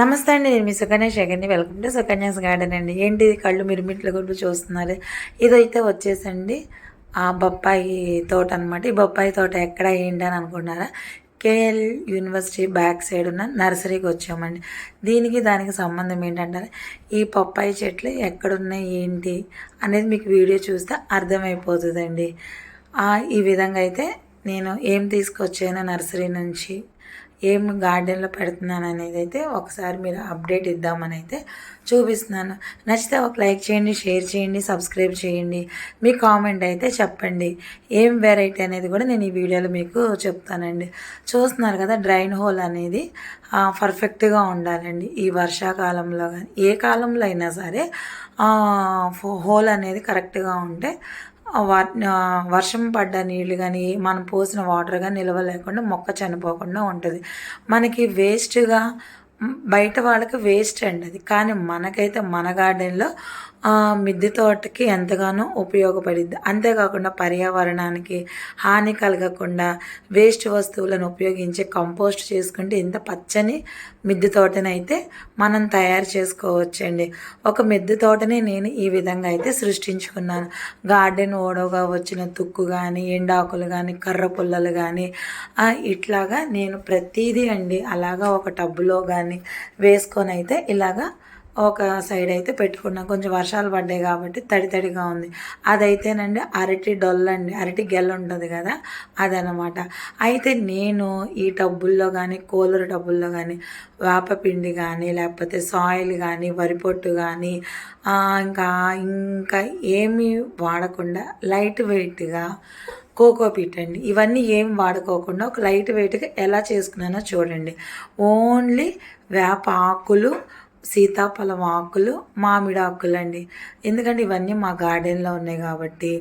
నమస్తే అండి నేను మీ సుకన్య శేఖర్ని. వెల్కమ్ టు సుకన్యాస్ గార్డెన్ అండి. ఏంటి కళ్ళు మిరుమిట్ల గుడ్డు చూస్తున్నారు? ఇదైతే వచ్చేసండి ఆ బొప్పాయి తోట అనమాట ఈ బొప్పాయి తోట ఎక్కడ ఏంటి అని అనుకున్నారా కేఎల్ యూనివర్సిటీ బ్యాక్ సైడ్ ఉన్న నర్సరీకి వచ్చామండి. దీనికి దానికి సంబంధం ఏంటంటే ఈ పప్పాయి చెట్లు ఎక్కడున్నాయి ఏంటి అనేది మీకు వీడియో చూస్తే అర్థమైపోతుందండి. ఈ విధంగా అయితే నేను ఏం తీసుకొచ్చాను నర్సరీ నుంచి? ఏం గార్డెన్లో పెడుతున్నాను అనేది అయితే ఒకసారి మీరు అప్డేట్ ఇద్దామని అయితే చూపిస్తున్నాను. నచ్చితే ఒక లైక్ చేయండి షేర్ చేయండి సబ్స్క్రైబ్ చేయండి. మీ కామెంట్ అయితే చెప్పండి. ఏం వెరైటీ అనేది కూడా నేను ఈ వీడియోలో మీకు చెప్తానండి. చూస్తున్నారు కదా డ్రైన్ హోల్ అనేది పర్ఫెక్ట్గా ఉండాలండి. ఈ వర్షాకాలంలో కానీ ఏ కాలంలో అయినా సరే హోల్ అనేది కరెక్ట్గా ఉంటే వర్షం పడ్డ నీళ్ళు కానీ మనం పోసిన వాటర్ కానీ నిల్వ లేకుండా మొక్క చనిపోకుండా ఉంటుంది. మనకి వేస్ట్గా బయట వాళ్ళకి వేస్ట్ అండి అది. కానీ మనకైతే మన గార్డెన్లో మిద్దె తోటకి ఎంతగానో ఉపయోగపడిద్ది. అంతేకాకుండా పర్యావరణానికి హాని కలగకుండా వేస్ట్ వస్తువులను ఉపయోగించి కంపోస్ట్ చేసుకుంటే ఇంత పచ్చని మిద్దె తోటనైతే మనం తయారు చేసుకోవచ్చండి. ఒక మిద్దె తోటని నేను ఈ విధంగా అయితే సృష్టించుకున్నాను. గార్డెన్ ఓడోగా వచ్చిన తుక్కు కానీ ఎండాకులు కానీ కర్ర పుల్లలు కానీ ఇట్లాగా నేను ప్రతిదీ అండి అలాగా ఒక టబ్బులో కానీ వేసుకొని అయితే ఇలాగా ఒక సైడ్ అయితే పెట్టుకున్నాను కొంచెం వర్షాలు పడ్డాయి కాబట్టి తడి తడిగా ఉంది. అదైతేనండి అరటి డొల్లండి అరటి గెల్ల ఉంటుంది కదా అదనమాట. అయితే నేను ఈ టబ్బుల్లో కానీ కూలర్ టబ్బుల్లో కానీ వేపపిండి కానీ లేకపోతే సాయిల్ కానీ వరిపొట్టు కానీ ఇంకా ఇంకా ఏమీ వాడకుండా లైట్ వెయిట్గా కోకో పీట్ అండి. ఇవన్నీ ఏం వాడుకోకుండా ఒక లైట్ వెయిట్గా ఎలా చేసుకున్నానో చూడండి. ఓన్లీ వేప ఆకులు సీతాఫలం ఆకులు మామిడి ఆకులు అండి ఎందుకంటే ఇవన్నీ మా గార్డెన్లో ఉన్నాయి కాబట్టి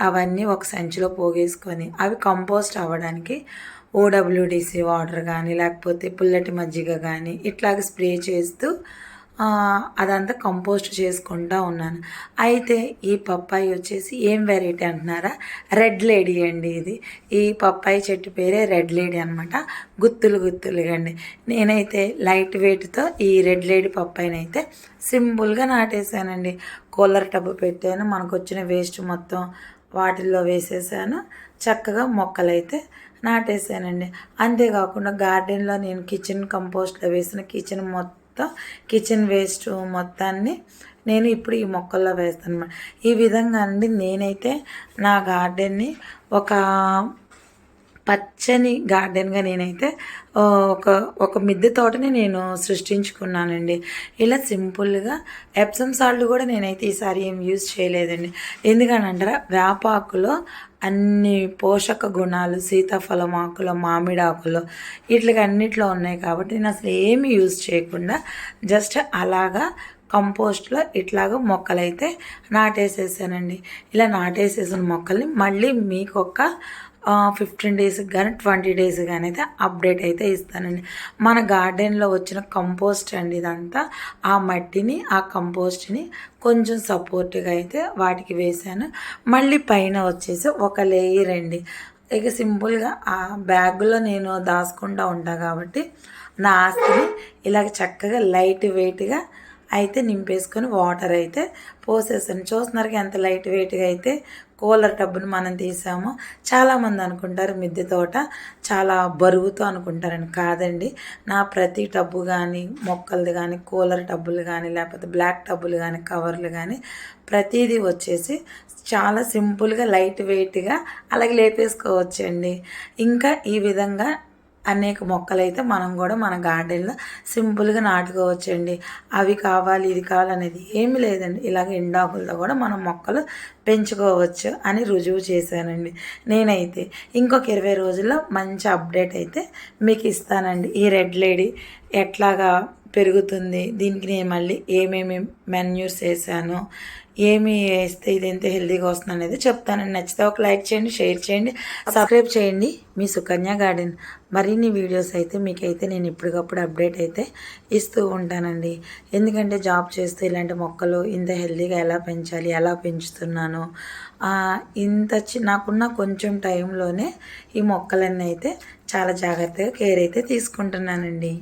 అవన్నీ ఒక సంచిలో పోగేసుకొని అవి కంపోస్ట్ అవ్వడానికి ఓడబ్ల్యూడిసి వాటర్ కానీ లేకపోతే పుల్లటి మజ్జిగ కానీ ఇట్లాగ స్ప్రే చేస్తూ అదంతా కంపోస్ట్ చేసుకుంటా ఉన్నాను. అయితే ఈ పప్పాయి వచ్చేసి ఏం వెరైటీ అంటున్నారా? రెడ్ లేడీ అండి ఇది. ఈ పప్పాయి చెట్టు పేరే రెడ్ లేడీ అనమాట గుత్తులు గుత్తులు అండి. నేనైతే లైట్ వెయిట్తో ఈ రెడ్ లేడీ పప్పాయిని అయితే సింపుల్గా నాటేశానండి. కూలర్ టబ్ పెట్టాను. మనకు వచ్చిన వేస్ట్ మొత్తం వాటిల్లో వేసేసాను. చక్కగా మొక్కలైతే నాటేసానండి అంతేకాకుండా గార్డెన్లో నేను కిచెన్ కంపోస్ట్లో వేసిన కిచెన్ మొత్తం మొత్తం కిచెన్ వేస్ట్ మొత్తాన్ని నేను ఇప్పుడు ఈ మొక్కల్లో వేస్తాను ఈ విధంగా అండి నేనైతే నా గార్డెన్ని ఒక పచ్చని గార్డెన్గా నేనైతే ఒక ఒక మిద్దె తోటని నేను సృష్టించుకున్నానండి. ఇలా సింపుల్గా ఎప్సమ్ సాల్ట్ కూడా నేనైతే ఈసారి ఏం యూజ్ చేయలేదండి. ఎందుకనంటారా వేపాకులో అన్ని పోషక గుణాలు సీతాఫలం ఆకులు మామిడి ఆకులు వీటికి అన్నిట్లో ఉన్నాయి కాబట్టి నేను అసలు ఏమి యూజ్ చేయకుండా జస్ట్ అలాగా కంపోస్ట్లో ఇట్లాగ మొక్కలైతే నాటేసేసానండి. ఇలా నాటేసేసిన మొక్కల్ని మళ్ళీ మీకొక ఫిఫ్టీన్ డేస్ కానీ ట్వంటీ డేస్ కానీ అయితే అప్డేట్ అయితే ఇస్తానండి. మన గార్డెన్లో వచ్చిన కంపోస్ట్ అండి ఇదంతా ఆ మట్టిని ఆ కంపోస్ట్ని కొంచెం సపోర్ట్గా అయితే వాటికి వేసాను. మళ్ళీ పైన వచ్చేసి ఒక లేయర్ అండి. ఇక సింపుల్గా ఆ బ్యాగ్లో నేను దాచుకుంటూ ఉంటాను కాబట్టి నా ఆస్తిని ఇలాగ చక్కగా లైట్ వెయిట్గా అయితే నింపేసుకొని వాటర్ అయితే పోసేసాను. చూస్తున్నారు ఎంత లైట్ వెయిట్గా అయితే కూలర్ టబ్బును మనం తీసాము. చాలామంది అనుకుంటారు మిద్దె తోట చాలా బరువుతో అనుకుంటారని కాదండి. నా ప్రతి టబ్బు కానీ మొక్కలది కానీ కూలర్ టబ్బులు కానీ లేకపోతే బ్లాక్ టబ్బులు కానీ కవర్లు కానీ ప్రతిదీ వచ్చేసి చాలా సింపుల్గా లైట్ వెయిట్గా అలాగే లేపేసుకోవచ్చండి. ఇంకా ఈ విధంగా అనేక మొక్కలైతే మనం కూడా మన గార్డెన్లో సింపుల్గా నాటుకోవచ్చండి. అవి కావాలి ఇది కావాలి అనేది ఏమీ లేదండి. ఇలాగ ఎండాకులతో కూడా మనం మొక్కలు పెంచుకోవచ్చు అని రుజువు చేశానండి. నేనైతే ఇంకొక ఇరవై రోజుల్లో మంచి అప్డేట్ అయితే మీకు ఇస్తానండి. ఈ రెడ్ లేడీ ఎట్లాగా పెరుగుతుంది. దీనికి నేను మళ్ళీ ఏమేమి మెన్యూస్ వేసాను ఏమి వేస్తే ఇది ఎంత హెల్దీగా వస్తుంది అనేది చెప్తానండి నచ్చితే ఒక లైక్ చేయండి షేర్ చేయండి సబ్స్క్రైబ్ చేయండి. మీ సుకన్య గార్డెన్ మరిన్ని వీడియోస్ అయితే మీకైతే నేను ఇప్పటికప్పుడు అప్డేట్ అయితే ఇస్తూ ఉంటానండి. ఎందుకంటే జాబ్ చేస్తూ ఇలాంటి మొక్కలు ఇంత హెల్దీగా ఎలా పెంచాలి ఎలా పెంచుతున్నాను ఇంత చి నాకున్న కొంచెం టైంలోనే ఈ మొక్కలన్నీ అయితే చాలా జాగ్రత్తగా కేర్ అయితే తీసుకుంటున్నానండి.